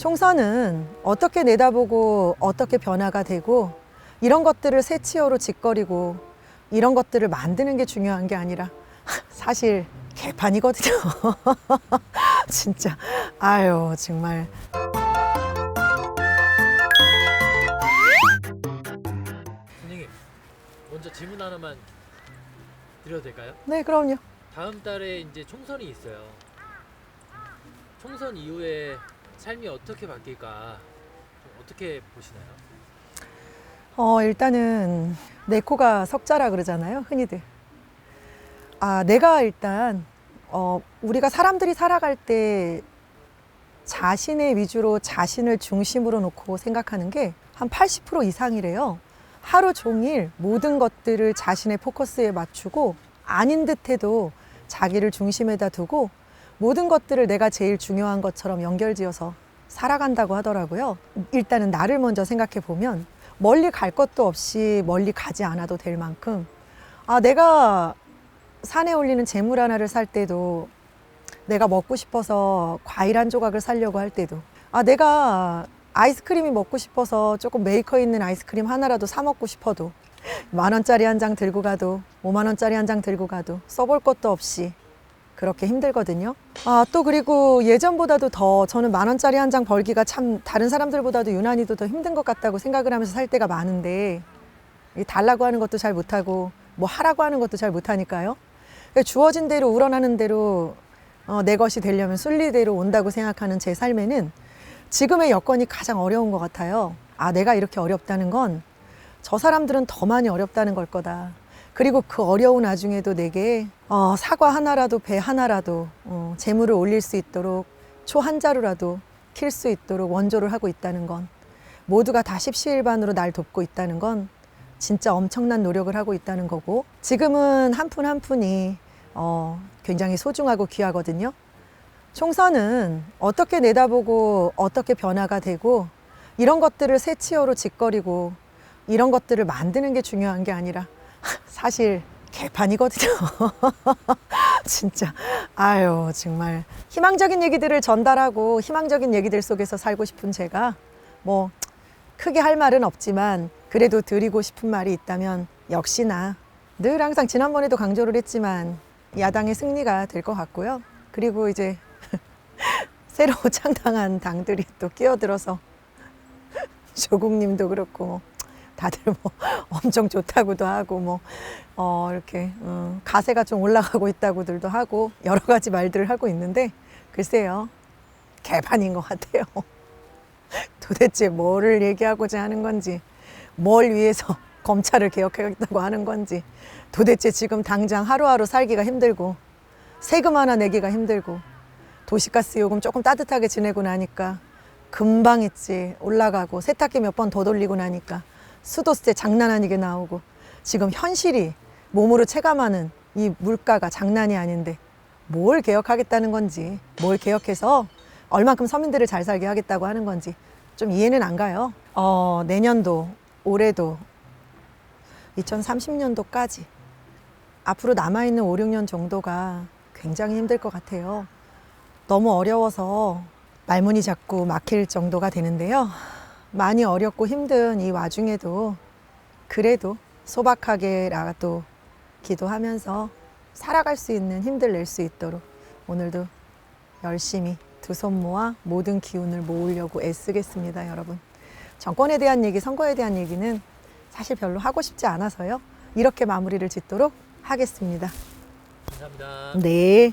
총선은 어떻게 내다보고 어떻게 변화가 되고 이런 것들을 새치어로 짓거리고 이런 것들을 만드는 게 중요한 게 아니라 사실 개판이거든요. 진짜 아유 정말 선생님 먼저 질문 하나만 드려도 될까요? 네 그럼요. 다음 달에 이제 총선이 있어요. 총선 이후에 삶이 어떻게 바뀔까 좀 어떻게 보시나요? 어 일단은 내 코가 석자라 그러잖아요 흔히들. 아 내가 일단 어 우리가 사람들이 살아갈 때 자신의 위주로 자신을 중심으로 놓고 생각하는 게 한 80% 이상이래요. 하루 종일 모든 것들을 자신의 포커스에 맞추고 아닌 듯해도 자기를 중심에다 두고 모든 것들을 내가 제일 중요한 것처럼 연결지어서 살아간다고 하더라고요. 일단은 나를 먼저 생각해 보면 멀리 갈 것도 없이 멀리 가지 않아도 될 만큼 아 내가 산에 올리는 재물 하나를 살 때도 내가 먹고 싶어서 과일 한 조각을 사려고 할 때도 아 내가 아이스크림이 먹고 싶어서 조금 메이커 있는 아이스크림 하나라도 사 먹고 싶어도 만 원짜리 한 장 들고 가도 오만 원짜리 한 장 들고 가도 써볼 것도 없이 그렇게 힘들거든요. 아, 또 그리고 예전보다도 더 저는 만 원짜리 한 장 벌기가 참 다른 사람들보다도 유난히도 더 힘든 것 같다고 생각을 하면서 살 때가 많은데 이 달라고 하는 것도 잘 못하고 뭐 하라고 하는 것도 잘 못하니까요. 그러니까 주어진 대로 우러나는 대로 어, 내 것이 되려면 순리대로 온다고 생각하는 제 삶에는 지금의 여건이 가장 어려운 것 같아요. 아, 내가 이렇게 어렵다는 건 저 사람들은 더 많이 어렵다는 걸 거다. 그리고 그 어려운 와중에도 내게 어, 사과 하나라도 배 하나라도 어, 재물을 올릴 수 있도록 초 한 자루라도 킬 수 있도록 원조를 하고 있다는 건 모두가 다 십시일반으로 날 돕고 있다는 건 진짜 엄청난 노력을 하고 있다는 거고 지금은 한 푼 한 푼이 어, 굉장히 소중하고 귀하거든요. 총선은 어떻게 내다보고 어떻게 변화가 되고 이런 것들을 새치어로 짓거리고 이런 것들을 만드는 게 중요한 게 아니라 사실 개판이거든요. 진짜 아유 정말 희망적인 얘기들을 전달하고 희망적인 얘기들 속에서 살고 싶은 제가 뭐 크게 할 말은 없지만 그래도 드리고 싶은 말이 있다면 역시나 늘 항상 지난번에도 강조를 했지만 야당의 승리가 될 것 같고요. 그리고 이제 새로 창당한 당들이 또 끼어들어서 조국님도 그렇고 뭐 다들 뭐 엄청 좋다고도 하고 뭐 어, 이렇게 음, 가세가 좀 올라가고 있다고들도 하고 여러 가지 말들을 하고 있는데 글쎄요 개판인 것 같아요. 도대체 뭐를 얘기하고자 하는 건지 뭘 위해서 검찰을 개혁하겠다고 하는 건지 도대체 지금 당장 하루하루 살기가 힘들고 세금 하나 내기가 힘들고 도시가스 요금 조금 따뜻하게 지내고 나니까 금방 있지 올라가고 세탁기 몇 번 더 돌리고 나니까 수도세 장난 아니게 나오고 지금 현실이 몸으로 체감하는 이 물가가 장난이 아닌데 뭘 개혁하겠다는 건지 뭘 개혁해서 얼만큼 서민들을 잘 살게 하겠다고 하는 건지 좀 이해는 안 가요. 어, 내년도 올해도 2030년도까지 앞으로 남아있는 5, 6년 정도가 굉장히 힘들 것 같아요. 너무 어려워서 말문이 자꾸 막힐 정도가 되는데요. 많이 어렵고 힘든 이 와중에도 그래도 소박하게라도 기도하면서 살아갈 수 있는 힘들 낼 수 있도록 오늘도 열심히 두 손 모아 모든 기운을 모으려고 애쓰겠습니다, 여러분. 정권에 대한 얘기, 선거에 대한 얘기는 사실 별로 하고 싶지 않아서요. 이렇게 마무리를 짓도록 하겠습니다. 감사합니다. 네.